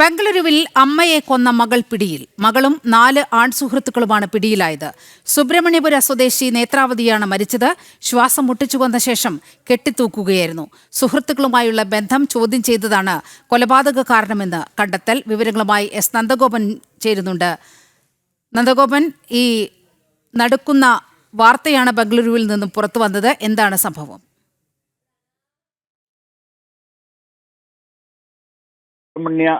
ബംഗളൂരുവിൽ അമ്മയെ കൊന്ന മകൾ പിടിയിൽ. മകളും നാല് ആൺസുഹൃത്തുക്കളുമാണ് പിടിയിലായത്. സുബ്രഹ്മണ്യപുര സ്വദേശി നേത്രാവതിയാണ് മരിച്ചത്. ശ്വാസം മുട്ടിച്ചു കൊന്ന ശേഷം കെട്ടിത്തൂക്കുകയായിരുന്നു. സുഹൃത്തുക്കളുമായുള്ള ബന്ധം ചോദ്യം ചെയ്തതാണ് കൊലപാതക കാരണമെന്ന് കണ്ടെത്തൽ. വിവരങ്ങളുമായി എസ് നന്ദഗോപൻ ചേരുന്നുണ്ട്. നന്ദഗോപൻ ഈ നടക്കുന്ന വാർത്തയാണ് ബംഗളൂരുവിൽ നിന്നും പുറത്തു വന്നത്. എന്താണ് സംഭവം? സുബ്രഹ്മണ്യ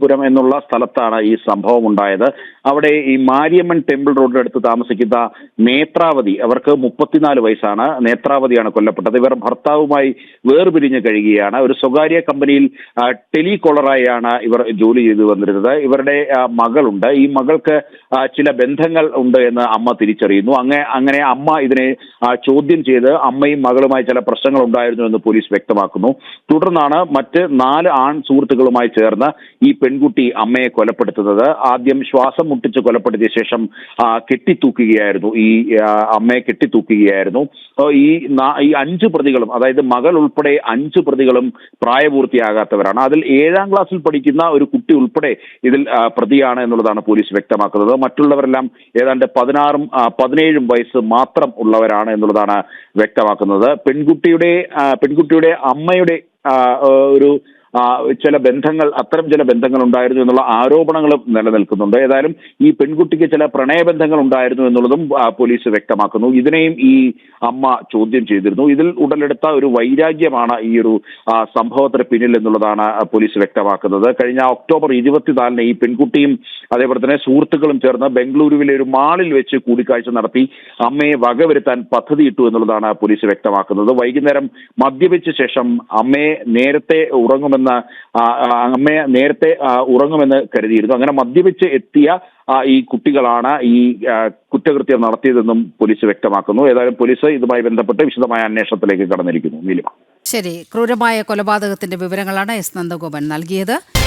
പുരം എന്നുള്ള സ്ഥലത്താണ് ഈ സംഭവം ഉണ്ടായത് അവിടെ ഈ മാരിയമ്മൻ ടെമ്പിൾ റോഡിന്റെ അടുത്ത് താമസിക്കുന്ന നേത്രാവതി അവർക്ക് മുപ്പത്തിനാല് വയസ്സാണ്. നേത്രാവതിയാണ് കൊല്ലപ്പെട്ടത്. ഇവർ ഭർത്താവുമായി വേർപിരിഞ്ഞ് കഴിയുകയാണ്. ഒരു സ്വകാര്യ കമ്പനിയിൽ ടെലികോളറായാണ് ഇവർ ജോലി ചെയ്തു വന്നിരുന്നത്. ഇവരുടെ മകളുണ്ട്. ഈ മകൾക്ക് ചില ബന്ധങ്ങൾ ഉണ്ട് എന്ന് അമ്മ തിരിച്ചറിയുന്നു. അങ്ങനെ അങ്ങനെ അമ്മ ഇതിനെ ചോദ്യം ചെയ്ത് അമ്മയും മകളുമായി ചില പ്രശ്നങ്ങൾ ഉണ്ടായിരുന്നു എന്ന് പോലീസ് വ്യക്തമാക്കുന്നു. തുടർന്നാണ് മറ്റ് നാല് ആൺ സുഹൃത്തുക്കളുമായി ചേർന്ന് ഈ പെൺകുട്ടി അമ്മയെ കൊലപ്പെടുത്തുന്നത്. ആദ്യം ശ്വാസം മുട്ടിച്ച് കൊലപ്പെടുത്തിയ ശേഷം കെട്ടിത്തൂക്കുകയായിരുന്നു. ഈ അമ്മയെ കെട്ടിത്തൂക്കുകയായിരുന്നു. ഈ ഈ അഞ്ച് പ്രതികളും അതായത് മകൾ ഉൾപ്പെടെ അഞ്ച് പ്രതികളും പ്രായപൂർത്തിയാകാത്തവരാണ്. അതിൽ ഏഴാം ക്ലാസ്സിൽ പഠിക്കുന്ന ഒരു കുട്ടി ഉൾപ്പെടെ ഇതിൽ പ്രതിയാണ് എന്നുള്ളതാണ് പോലീസ് വ്യക്തമാക്കുന്നത്. മറ്റുള്ളവരെല്ലാം ഏതാണ്ട് പതിനാറും പതിനേഴും വയസ്സ് മാത്രം ഉള്ളവരാണ് എന്നുള്ളതാണ് വ്യക്തമാക്കുന്നത്. പെൺകുട്ടിയുടെ പെൺകുട്ടിയുടെ അമ്മയുടെ ഒരു ചില ബന്ധങ്ങൾ അത്തരം ചില ബന്ധങ്ങൾ ഉണ്ടായിരുന്നു എന്നുള്ള ആരോപണങ്ങളും നിലനിൽക്കുന്നുണ്ട്. ഏതായാലും ഈ പെൺകുട്ടിക്ക് ചില പ്രണയബന്ധങ്ങൾ ഉണ്ടായിരുന്നു എന്നുള്ളതും പോലീസ് വ്യക്തമാക്കുന്നു. ഇതിനെയും ഈ അമ്മ ചോദ്യം ചെയ്തിരുന്നു. ഇതിൽ ഉടലെടുത്ത ഒരു വൈരാഗ്യമാണ് ഈ ഒരു സംഭവത്തിന് പിന്നിൽ എന്നുള്ളതാണ് പോലീസ് വ്യക്തമാക്കുന്നത്. കഴിഞ്ഞ ഒക്ടോബർ ഇരുപത്തിനാലിന് ഈ പെൺകുട്ടിയും അതേപോലെ തന്നെ സുഹൃത്തുക്കളും ചേർന്ന് ബംഗളൂരുവിലെ ഒരു മാളിൽ വെച്ച് കൂടിക്കാഴ്ച നടത്തി അമ്മയെ വകവരുത്താൻ പദ്ധതിയിട്ടു എന്നുള്ളതാണ് പോലീസ് വ്യക്തമാക്കുന്നത്. വൈകുന്നേരം മദ്യപിച്ച ശേഷം അമ്മയെ നേരത്തെ ഉറങ്ങുമെന്ന് ആ, അമ്മയെ നേരത്തെ ഉറങ്ങുമെന്ന് കരുതിയിരുന്നു. അങ്ങനെ മദ്യപിച്ച് എത്തിയ ഈ കുട്ടികളാണ് ഈ കുറ്റകൃത്യം നടത്തിയതെന്നും പോലീസ് വ്യക്തമാക്കുന്നു. ഏതായാലും പോലീസ് ഇതുമായി ബന്ധപ്പെട്ട് വിശദമായ അന്വേഷണത്തിലേക്ക് കടന്നിരിക്കുന്നു. ശരി. ക്രൂരമായ കൊലപാതകത്തിന്റെ വിവരങ്ങളാണ് എസ്. നന്ദഗോപൻ നൽകിയത്.